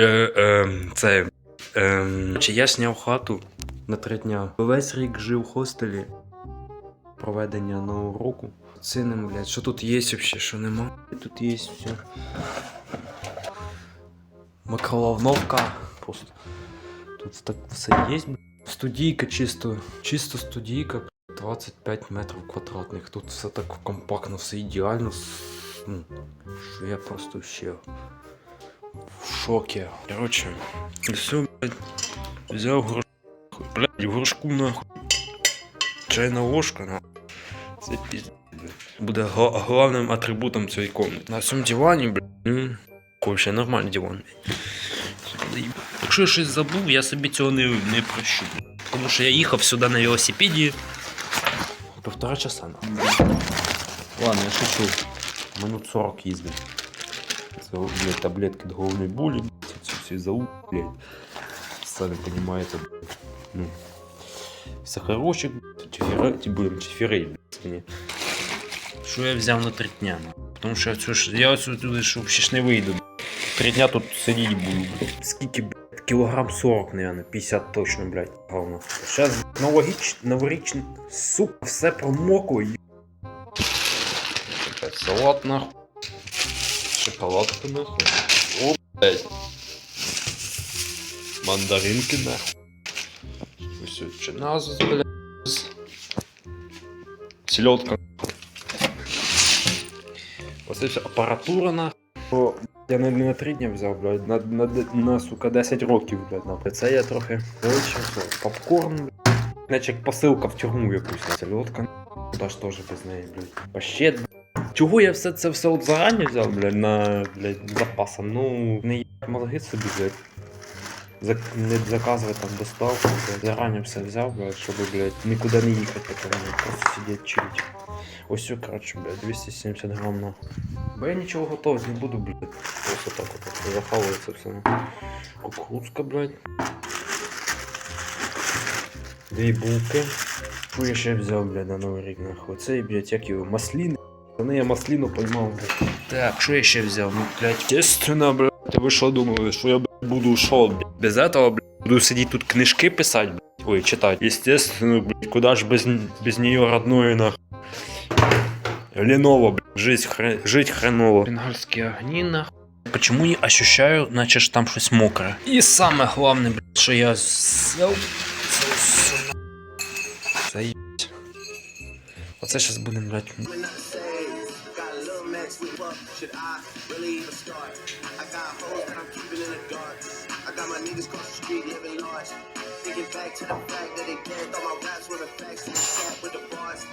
Е, е, це. Е, чи я сняв хату на три дня. Весь рік жив в хостелі. Проведення нового року. Ціним, блядь, що тут є взагалі, що нема. Тут є все. Микроволновка. Просто. Тут так все є. Студійка чисто. Чисто студійка. 25 метрів квадратних. Тут все так компактно, все ідеально. Ну, що я просто ще шокі. Короче, все, блядь, взяв грош... Блядь, в горшку нахуй. Чайна ложка, нахуй. Це пізд... Буде головним атрибутом цієї комнати. На цьому дивані, блядь, вообще нормальний диван. блядь. Якщо я щось забув, я собі цього не, не прощу. Тому що я їхав сюди на велосипеді. Півтора часа нахуй. Ладно, я шучу. Минут 40 їздив. Блядь, таблетки головної болі, блядь, ці всі зау, блядь. Розумієте, блядь. Ну. Сахарочок, блядь, тефіре, ті, блядь. Що я взяв на три дня? Тому що цю ж- я отсюди що ще не вийду. Три дня тут сидіти буду, блядь. Скільки, блядь, кілограм 40, наверное, 50 точно, блядь, говно. Зараз новоріч, новорічний, сука, все промокло, салат, нахуй. Шоколадка, нахуй. О, блядь. Мандаринки, нахуй. Все, чиназус, блядь. Селедка. Оце вся апаратура, нахуй. Я не на три дні взяв, блядь, на, на, на, сука, 10 років, блядь, на це я трохи вивчив. Попкорн, блядь. Наче як посилка в тюрму якусь. Селедка, Куда ж без неї, блядь. Пащет, блядь. Чого я все це все от зарані взяв, блядь, на блядь, запасом? Ну, не їбать мозги собі, блядь. Зак... Не заказувати там доставку, блядь. Зарані все взяв, блядь, щоб, блядь, нікуди не їхати, блядь, просто сидіти чилить. Ось коротше, блядь, 270 грам на. Бо я нічого готувати не буду, блядь. Просто так от захавується все. Кукурудзка, блядь. Дві булки. Що я ще взяв, блядь, на Новий рік, нахуй? Оцей, блядь, як його, маслін. Вони я масліну поймав, блядь. Так, що я ще взяв? Ну, блядь, естественно, блядь. Ви що думали, що я, блядь, буду що, блядь? Без этого, блядь, буду сидіти тут книжки писати, блядь. Ой, читать. Естественно, блядь, куда ж без, без нее родное, нахуй. Леново, блядь, жить, хре... жить хреново. Бенгальские огни, нахуй. Почему я ощущаю, наче ж там щось мокре? І саме головне, блядь, що я взяв це все на... Заїбать. Оце будемо, блядь, With what should I really even start? I got hoes that I'm keeping in the dark. I got my niggas across the street living large. Thinking back to the fact that they dead, thought my raps were the facts chat with the bars.